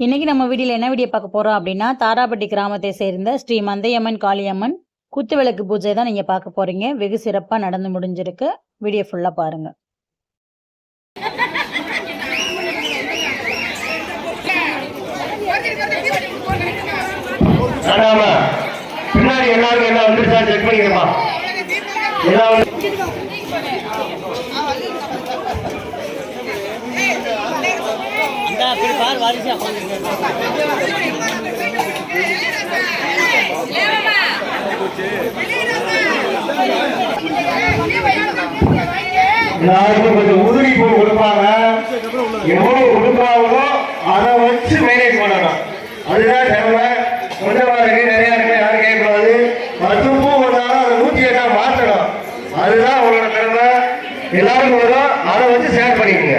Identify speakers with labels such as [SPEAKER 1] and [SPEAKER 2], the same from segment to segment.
[SPEAKER 1] இன்னைக்கு நம்ம வீடியோவில் என்ன வீடியோ பார்க்க போகிறோம் அப்படின்னா தாராப்பட்டி கிராமத்தை சேர்ந்த ஸ்ரீ மந்தையம்மன் காளியம்மன் குத்துவிளக்கு பூஜை தான் நீங்கள் பார்க்க போகிறீங்க வெகு சிறப்பாக நடந்து முடிஞ்சிருக்கு. வீடியோ ஃபுல்லாக பாருங்கள்
[SPEAKER 2] பின்னாடி எல்லாரும் என்ன வந்துருச்சா செக் பண்ணிக்கிறப்பா எல்லாம் வந்து எல்லாருக்கும் கொஞ்சம் உதவி போய் கொடுப்பாங்க. எவ்வளவு கொடுப்பாங்களோ அதை வச்சு மேனேஜ் பண்ணணும் அதுதான் தேவை கொஞ்சமா இருக்கு நிறைய இருக்கு யாரும் கேட்கக்கூடாது. பத்து வந்தாலும் அதை நூத்தி எட்டா மாற்றணும். அதுதான் உங்களோட திறமை எல்லாருக்கும் வரும். அதை வச்சு ஷேர் பண்ணிக்கோங்க.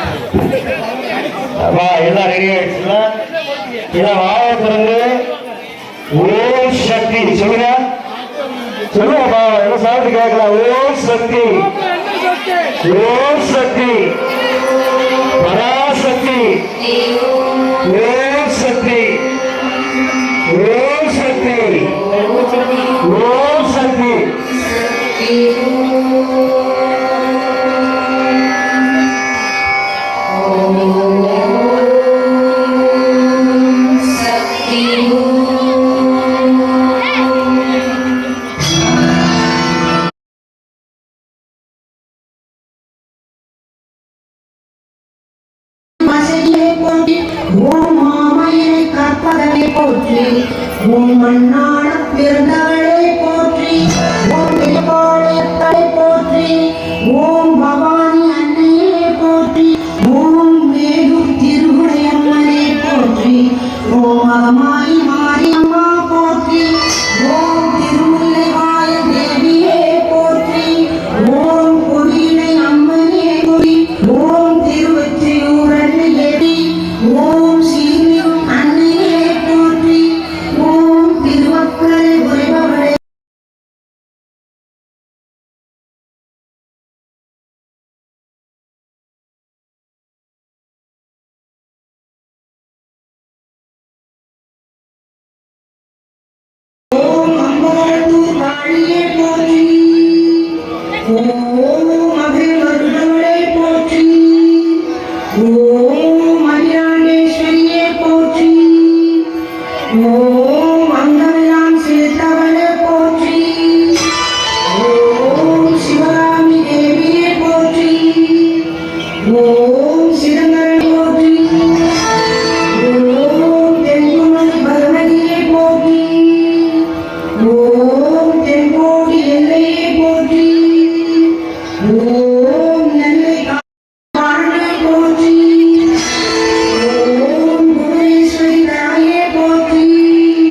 [SPEAKER 2] அப்பா எல்லாம் ரெடி ஆயிடுச்சுல இதை வாழ திறந்து ஓம் சக்தி. சொல்லுங்க. சொல்லுங்கப்பா என்ன சவுண்ட் கேட்கலாம் ஓம் சக்தி. ஓம் சக்தி. பராசக்தி. ஓம்
[SPEAKER 3] போற்றி ஓம் மாமயிலை போற்றி ஓம் மண்ணாள பிறந்தவளை போற்றி ஓம் திருப்பாளையத்தலை போற்றி ஓம் Oh.